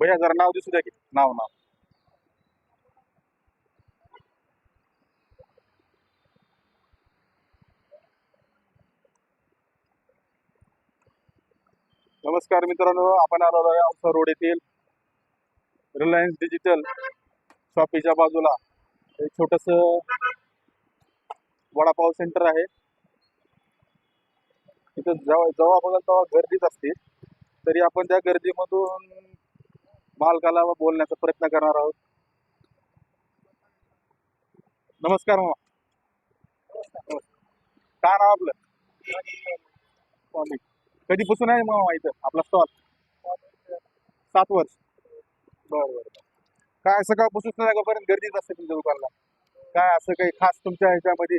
भैया जरा नाव दिसू द्या की. नाव नाव. नमस्कार मित्रांनो आपण आलो आहे औसा रोड येथील रिलायन्स डिजिटल शॉपीच्या बाजूला. एक छोटस वडापाव सेंटर आहे. तिथं जेव्हा जेव्हा बघाल तेव्हा गर्दीच असते तरी आपण त्या गर्दीमधून मालकाला बोलण्याचा प्रयत्न करणार आहोत. नमस्कार मामा. काय नाव आपलं? स्वामी. कधीपासून आहे मामा इथं? आपला स्टॉल सात वर्ष. बरं बरं. काय सकाळपासून संध्याकाळपर्यंत गर्दीच असते तुमच्या दुकानला? काय असं काही खास तुमच्या ह्याच्यामध्ये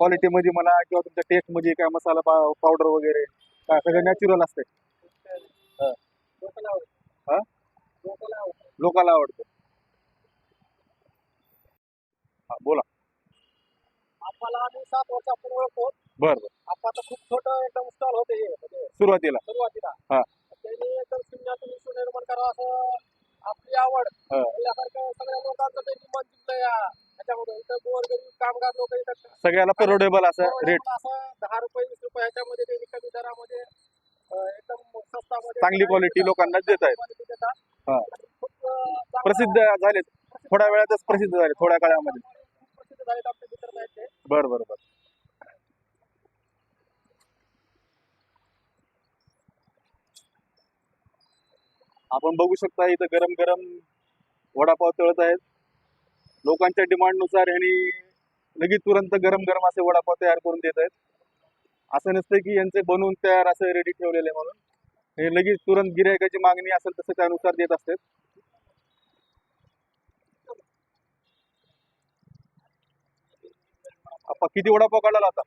क्वालिटीमध्ये म्हणा किंवा तुमच्या टेस्टमध्ये काय मसाला पावडर वगैरे काय सगळं नॅचरल असते. हा? लोकांना आवडतं. हा बोला. आपल्याला आम्ही सात वर्षापूर्वी ओळखतो बरं बरं. आपण आता खूप छोटं एकदम स्टॉल होते हे म्हणजे सुरुवातीला. सुरुवातीला. हा. त्यांनी एकदम शून्यातून विश्व निर्माण करावं असं आपली आवड. सगळ्या लोकांचं त्यांनी मन जिंकलं या. ह्याच्यामध्ये इथं गोरगरीब कामगार लोक सगळ्याला परवडेबल असं रेट असं दहा रुपये वीस रुपये ह्याच्यामध्ये त्यांनी कमी दरामध्ये एकदम स्वस्तामध्ये चांगली quality लोकांना देत आहेत. हा. प्रसिद्ध झाले थोड्या वेळातच प्रसिद्ध झाले थोड्या काळामध्ये. खूप प्रसिद्ध झालेत आपले मित्र आहेत ते. बरं बरं बरं. आपण बघू शकता इथं गरम गरम वडापाव तळत आहेत. लोकांच्या डिमांडनुसार ह्यांनी लगेच तुरंत गरम गरम असे वडापाव तयार करून देत आहेत. असं नसतं की यांचे बनवून तयार असं रेडी ठेवलेले म्हणून. हे लगेच तुरंत गिरायकाची मागणी असेल तसं त्यानुसार देत असतात. किती वडापाव काढला आता?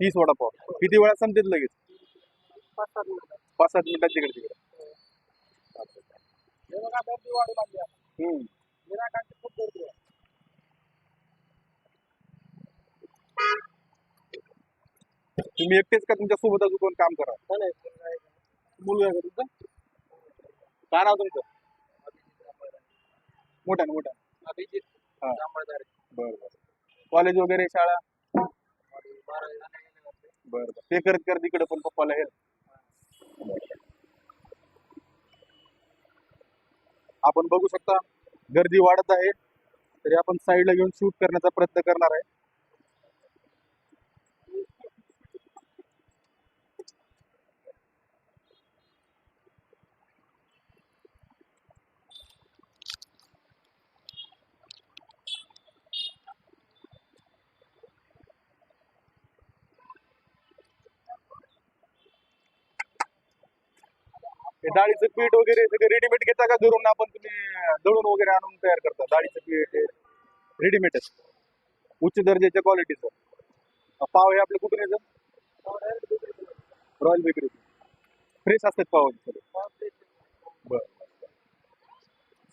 तीस वडापाव. किती वेळा संपतात लगेच? पाच सात मिनिटं. पाच सात मिनिटात तिकडे तिकडे हे बघा गर्दी वाढू लागली आता. हम्म. गिऱ्हाईकांची खूप गर्दी आहे तुम्ही एकटेच का तुमच्यासोबत अजून कोण काम करा नाही, नाही, नाही. मुलगा आहे का तुमचा काय नाव तुमचं मोठा ना मोठा अभिजित हा. जांभळदारे. बरं बरं कॉलेज वगैरे शाळा बारावीला नाही गेले होते. बरं बरं ते करत करत इकडे पण पप्पाला हेल्प आपण बघू शकता गर्दी वाढत आहे. तरी आपण साईडला घेऊन शूट करण्याचा प्रयत्न करणार आहे. डाळीचं पीठ वगैरे सगळं रेडीमेड घेता का घरून आपण तुम्ही दळून वगैरे आणून तयार करता? डाळीचं पीठ रेडीमेड उच्च दर्जाच्या क्वालिटीचं पाव हे आपलं कुठून येतं? रॉयल बेकरी फ्रेश असतात पाव सगळे. बर.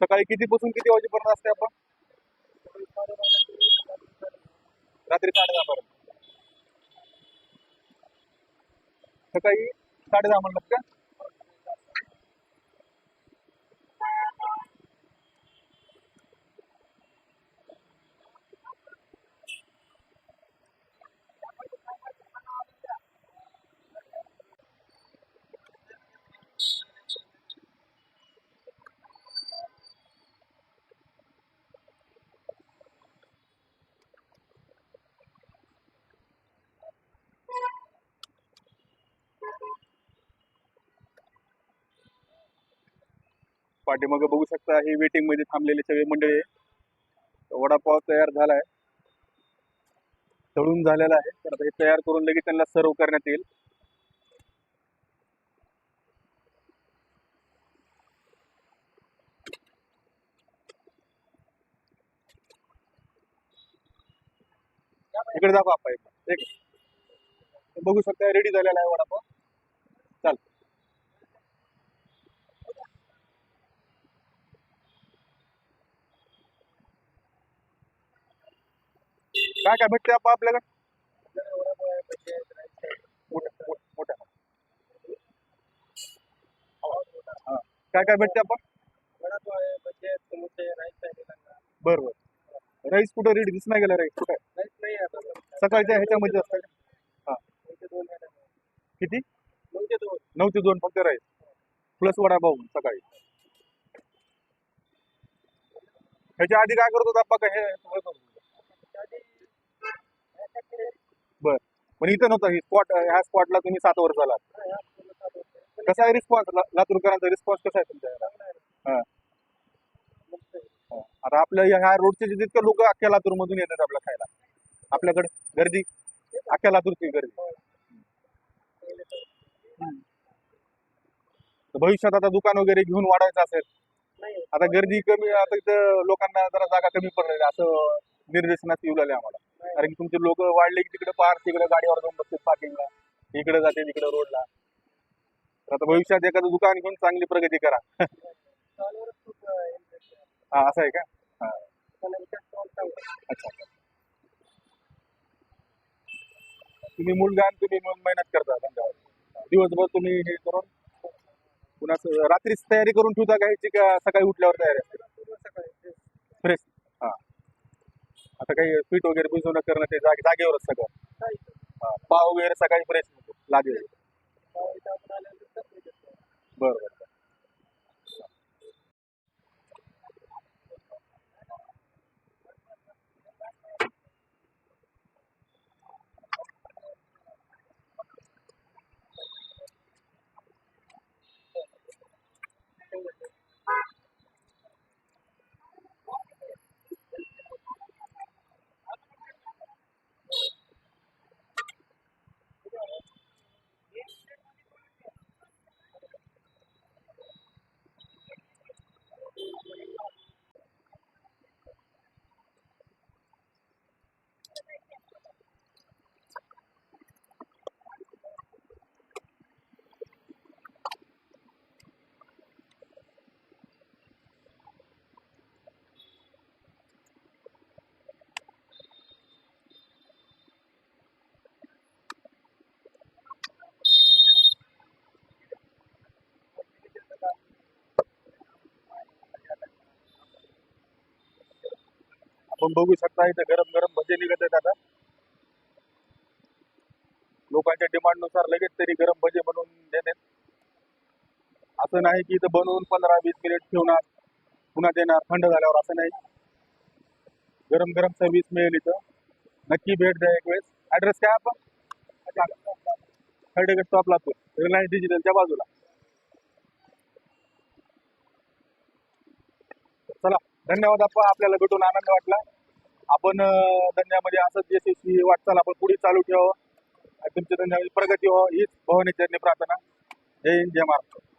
सकाळी कितीपासून किती वाजेपर्यंत असते आपण? रात्री साडे दहा पर्यंत सकाळी साडे दहा म्हणलं का? पाठीमागे बघू शकता. हे वेटिंगमध्ये थांबलेले सगळे मंडळी. वडापाव तयार झाला आहे तळून झालेला आहे. तर हे तयार करून लगेच त्यांना सर्व करण्यात येईल. इकडे दाखवा आपण बघू शकता रेडी झालेला आहे वडापाव चाल काय काय भेटते आप आपल्याकडे मोठ्या काय काय भेटते आपण? वडापाव राईस राईस कुठं? रेडी दिस नाही गेला राईस कुठं? नाही आता सकाळच्या ह्याच्यामध्ये असतं का? हा. दोन किती? दोन नऊ ते दोन फक्त राईस. प्लस वडापाव सकाळी. ह्याच्या आधी काय करत होता आप्पा काय हे पण इथं नव्हतं. ही स्पॉट ह्या स्पॉटला तुम्ही सात वर्ष झाला कसा आहे रिस्पॉन्स लातूरकरांचा रिस्पॉन्स कसा आहे तुमच्या आता आपल्या ह्या रोडचे जे जितके लोक अख्ख्या लातूर मधून येतात आपल्या खायला. आपल्याकडे गर्दी. अख्ख्या लातूरची गर्दी. भविष्यात आता दुकान वगैरे घेऊन वाढायचं असेल. आता गर्दी कमी आता इथं लोकांना जरा जागा कमी पडलेली असं निर्देशनात येऊ लागले आम्हाला. कारण की तुमचे लोक वाढले की तिकडे पार तिकडे गाडीवर जाऊन बसतात पार्किंगला इकडे जाते तिकडे रोडला तर आता भविष्यात एखादं दुकान घेऊन चांगली प्रगती करा. हा असं आहे का? हा. अच्छा. तुम्ही मुलगा आणि तुम्ही मेहनत करता दिवसभर तुम्ही हे करून पुन्हा रात्रीच तयारी करून ठेवता का ह्याची का सकाळी उठल्यावर तयारी असते? फ्रेश आता काही पीठ वगैरे भिजवणं करणं ते जागे जागेवरच सगळं. पाव वगैरे सकाळी फ्रेश लागेल. इथं आपण बघू शकता इथे गरम गरम भजे निघत आहेत आता. लोकांच्या डिमांडनुसार लगेच तरी गरम भजे बनवून देतात. असं नाही की इथं बनवून पंधरा वीस मिनिट ठेवणार पुन्हा देणार थंड झाल्यावर असं नाही. गरम गरम सर्व्हिस मिळेल इथं. नक्की भेट द्या एक वेळेस. ऍड्रेस काय आपण third gate stop Latur Reliance डिजिटलच्या बाजूला. चला धन्यवाद आपण आपल्याला भेटून आनंद वाटला. आपण धंद्यामध्ये असंच यशस्वी वाटचाल आपण पुढे चालू ठेवावं. आणि तुमच्या धंद्यामध्ये प्रगती व्हावं. हीच भवानी चरणी प्रार्थना. जय हिंद जय महाराष्ट्र.